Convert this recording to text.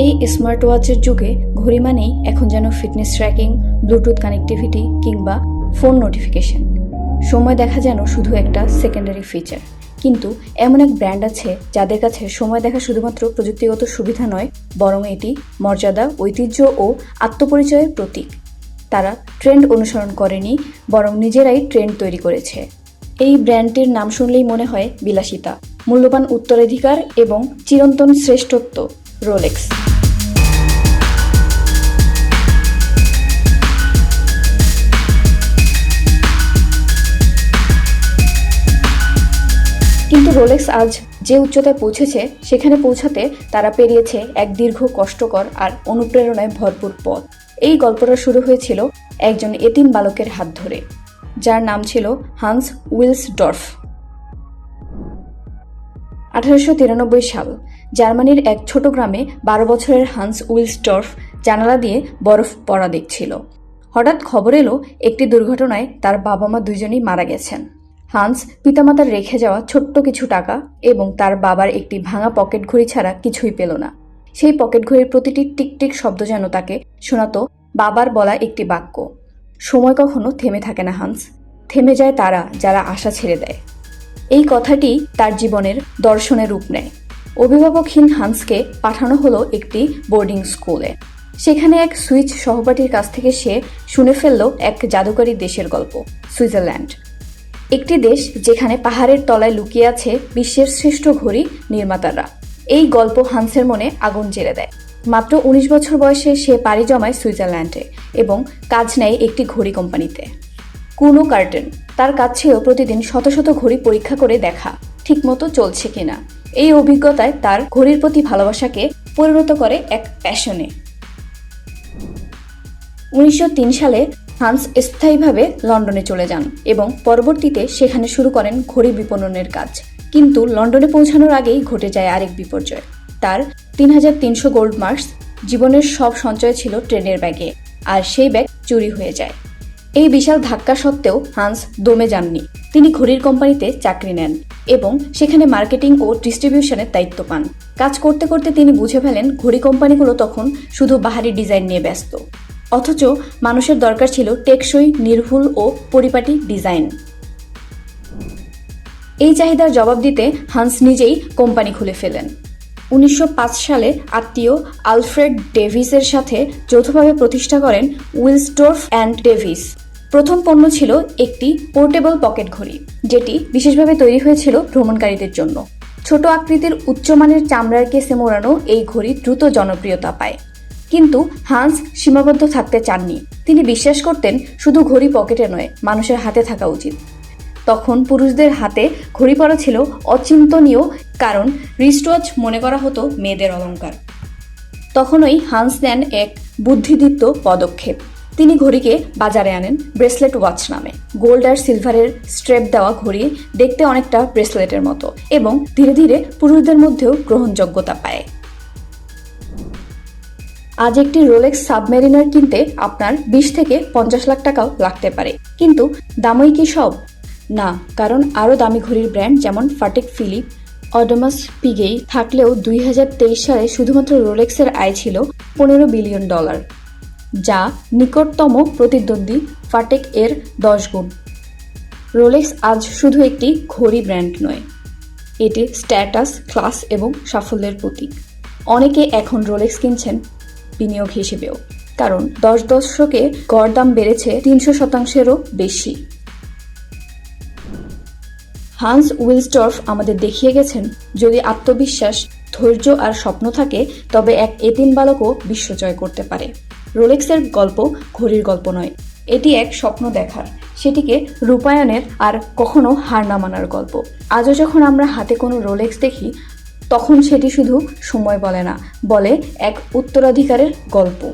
এই স্মার্ট ওয়াচের যুগে ঘড়ি মানেই এখন যেন ফিটনেস ট্র্যাকিং ব্লুটুথ কানেক্টিভিটি কিংবা ফোন নোটিফিকেশন সময় দেখা যেন শুধু একটা সেকেন্ডারি ফিচার কিন্তু এমন এক ব্র্যান্ড আছে যাদের কাছে সময় দেখা শুধুমাত্র প্রযুক্তিগত সুবিধা নয়, বরং এটি মর্যাদা, ঐতিহ্য ও আত্মপরিচয়ের প্রতীক। তারা ট্রেন্ড অনুসরণ করেনি, বরং নিজেরাই ট্রেন্ড তৈরি করেছে। এই ব্র্যান্ডটির নাম শুনলেই মনে হয় বিলাসিতা। মূল্যবান উত্তরাধিকার এবং চিরন্তন শ্রেষ্ঠত্ব। রোলেক্স কিন্তু রোলেক্স আজ যে উচ্চতায় পৌঁছেছে, সেখানে পৌঁছাতে তারা পেরিয়েছে এক দীর্ঘ, কষ্টকর আর অনুপ্রেরণায় ভরপুর পথ। এই গল্পটা শুরু হয়েছিল একজন এতিম বালকের হাত ধরে, যার নাম ছিল হান্স উইলস ডর্ফ আঠারোশো তিরানব্বই সাল জার্মানির এক ছোট গ্রামে বারো বছরের হান্স উইলসডর্ফ জানালা দিয়ে বরফ পড়া দেখছিল। হঠাৎ খবর এলো, একটি দুর্ঘটনায় তার বাবা মা দুজনেই মারা গেছেন। হান্স পিতামাতার রেখে যাওয়া ছোট্ট কিছু টাকা এবং তার বাবার একটি ভাঙা পকেট ঘড়ি ছাড়া কিছুই পেল না। সেই পকেট ঘড়ির প্রতিটি টিকটিক শব্দ যেন তাকে শোনাতো বাবার বলা একটি বাক্য। সময় কখনো থেমে থাকে না, হান্স। থেমে যায় তারা যারা আশা ছেড়ে দেয়। এই কথাটি তার জীবনের দর্শনের রূপ নেয়। অভিভাবকহীন হান্সকে পাঠানো হলো একটি বোর্ডিং স্কুলে। সেখানে এক সুইচ সহপাঠীর কাছ থেকে সে শুনে ফেলল এক জাদুকরী দেশের গল্প, সুইজারল্যান্ড। একটি দেশ যেখানে পাহাড়ের তলায় লুকিয়ে আছে বিশ্বের শ্রেষ্ঠ ঘড়ি নির্মাতারা। এই গল্প হান্সের মনে আগুন জেলে দেয়। মাত্র উনিশ বছর বয়সে সে পাড়ি জমায় সুইজারল্যান্ডে এবং কাজ নেয় একটি ঘড়ি কোম্পানিতে। কুনো কার্টেন, তার কাজ ছিল প্রতিদিন শত শত ঘড়ি পরীক্ষা করে দেখা, ঠিকমতো চলছে কিনা। এই অভিজ্ঞতায় তার ঘড়ির প্রতি ভালোবাসাকে পরিণত করে এক প্যাশনে। উনিশশো তিন সালে হান্স স্থায়ীভাবে লন্ডনে চলে যান এবং পরবর্তীতে সেখানে শুরু করেন ঘড়ি বিপণনের কাজ। কিন্তু লন্ডনে পৌঁছানোর আগেই ঘটে যায় আরেক বিপর্যয়। তার তিন হাজার তিনশো গোল্ড মার্কস জীবনের সব সঞ্চয় ছিল ট্রেনের ব্যাগে, আর সেই ব্যাগ চুরি হয়ে যায়। এই বিশাল ধাক্কা সত্ত্বেও হান্স দমে যাননি। তিনি ঘড়ির কোম্পানিতে চাকরি নেন। এবং সেখানে মার্কেটিং ও ডিস্ট্রিবিউশনের দায়িত্ব পান। কাজ করতে করতে তিনি বুঝে ফেলেন, ঘড়ি কোম্পানিগুলো তখন শুধু বাহারি ডিজাইন নিয়ে ব্যস্ত। অথচ মানুষের দরকার ছিল টেকসই, নির্ভুল ও পরিপাটি ডিজাইন। এই চাহিদার জবাব দিতে হান্স নিজেই কোম্পানি খুলে ফেলেন। উনিশশো পাঁচ সালে আত্মীয় আলফ্রেড ডেভিসের সাথে যৌথভাবে প্রতিষ্ঠা করেন উইলসডোর্ফ অ্যান্ড ডেভিস। প্রথম পণ্য ছিল একটি পোর্টেবল পকেট ঘড়ি, যেটি বিশেষভাবে তৈরি হয়েছিল ভ্রমণকারীদের জন্য। ছোট আকৃতির উচ্চমানের চামড়ার কেসে মোড়ানো এই ঘড়ি দ্রুত জনপ্রিয়তা পায়। কিন্তু হান্স সীমাবদ্ধ থাকতে চাননি। তিনি বিশ্বাস করতেন শুধু ঘড়ি পকেটে নয়, মানুষের হাতে থাকা উচিত। তখন পুরুষদের হাতে ঘড়ি পরা ছিল অচিন্তনীয়, কারণ রিস্টওয়াচ মনে করা হতো মেয়েদের অলংকার। তখনই হান্স নেন এক বুদ্ধিদীপ্ত পদক্ষেপ। তিনি ঘড়িকে বাজারে আনেন ব্রেসলেট ওয়াচ নামে। গোল্ড আর সিলভারের স্ট্রেপ দেওয়া ঘড়ি দেখতে অনেকটা ব্রেসলেটের মতো এবং ধীরে ধীরে পুরুষদের মধ্যেও গ্রহণযোগ্যতা পায়। আজ একটি রোলেক্স সাবমেরিনার কিনতে আপনার বিশ থেকে পঞ্চাশ লাখ টাকাও লাগতে পারে। কিন্তু দামই কি সব? না, কারণ আরও দামি ঘড়ির ব্র্যান্ড যেমন ফাটেক ফিলিপ, অডোমাস পিগেই থাকলেও দুই হাজার তেইশ সালে শুধুমাত্র রোলেক্সের আয় ছিল পনেরো বিলিয়ন ডলার। যা নিকটতম প্রতিদ্বন্দ্বী ফাটেক এর দশ গুণ। রোলেক্স আজ শুধু একটি ঘড়ি ব্র্যান্ড নয়, এটি স্ট্যাটাস, ক্লাস এবং সাফল্যের প্রতীক। অনেকে এখন রোলেক্স কিনছেন বিনিয়োগ হিসেবেও, কারণ দশ দশকে গড় দাম বেড়েছে তিনশো শতাংশেরও বেশি। হান্স উইলস্টর্ফ আমাদের দেখিয়ে গেছেন, যদি আত্মবিশ্বাস, ধৈর্য আর স্বপ্ন থাকে, তবে এক এতিম বালকও বিশ্বজয় করতে পারে। রোলেক্সের গল্প ঘড়ির গল্প নয়। এটি এক স্বপ্ন দেখার। সেটিকে রূপায়ণের আর কখনো হার না মানার গল্প। আজও যখন আমরা হাতে কোনো রোলেক্স দেখি, তখন সেটি শুধু সময় বলে না, বলে এক উত্তরাধিকারের গল্প।